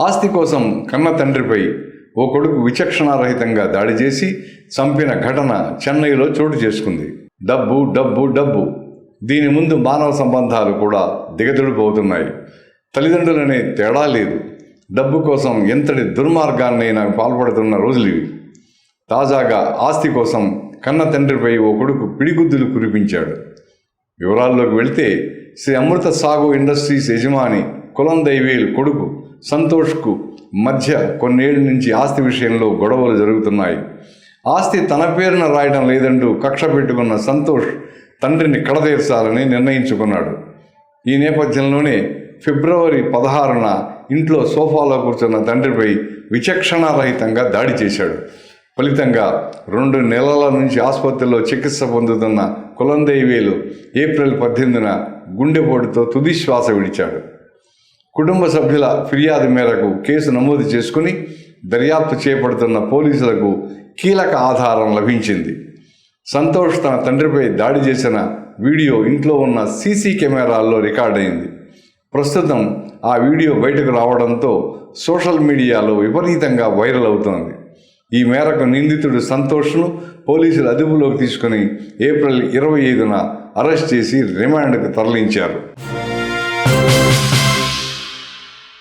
ఆస్తి కోసం కన్న తండ్రిపై ఓ కొడుకు విచక్షణారహితంగా దాడి చేసి చంపిన ఘటన చెన్నైలో చోటు చేసుకుంది. డబ్బు డబ్బు డబ్బు. దీని ముందు మానవ సంబంధాలు కూడా దిగదుడిపోతున్నాయి తల్లిదండ్రులనే తేడా లేదు. డబ్బు కోసం ఎంతటి దుర్మార్గాన్నైనా పాల్పడుతున్న రోజులు ఇవి. తాజాగా ఆస్తి కోసం కన్న తండ్రిపై ఓ కొడుకు పిడిగుద్దులు కురిపించాడు. వివరాల్లోకి వెళితే శ్రీ అమృత సాగు ఇండస్ట్రీస్ యజమాని కులందైవీల్ కొడుకు సంతోష్కు మధ్య కొన్నేళ్ళ నుంచి ఆస్తి విషయంలో గొడవలు జరుగుతున్నాయి. ఆస్తి తన పేరున రాయడం లేదంటూ కక్ష పెట్టుకున్న సంతోష్ తండ్రిని కడతీర్చాలని నిర్ణయించుకున్నాడు. ఈ నేపథ్యంలోనే ఫిబ్రవరి పదహారున ఇంట్లో సోఫాలో కూర్చున్న తండ్రిపై విచక్షణారహితంగా దాడి చేశాడు. ఫలితంగా రెండు నెలల నుంచి ఆసుపత్రిలో చికిత్స పొందుతున్న కులందేవేలు ఏప్రిల్ పద్దెనిమిదిన గుండెపోటుతో తుది శ్వాస విడిచాడు. కుటుంబ సభ్యుల ఫిర్యాదు మేరకు కేసు నమోదు చేసుకుని దర్యాప్తు చేపడుతున్న పోలీసులకు కీలక ఆధారం లభించింది. సంతోష్ తన తండ్రిపై దాడి చేసిన వీడియో ఇంట్లో ఉన్న సీసీ కెమెరాల్లో రికార్డైంది ప్రస్తుతం ఆ వీడియో బయటకు రావడంతో సోషల్ మీడియాలో విపరీతంగా వైరల్ అవుతోంది. ఈ మేరకు నిందితుడు సంతోష్ను పోలీసులు అదుపులోకి తీసుకుని ఏప్రిల్ ఇరవై ఐదున అరెస్ట్ చేసి రిమాండ్కు తరలించారు.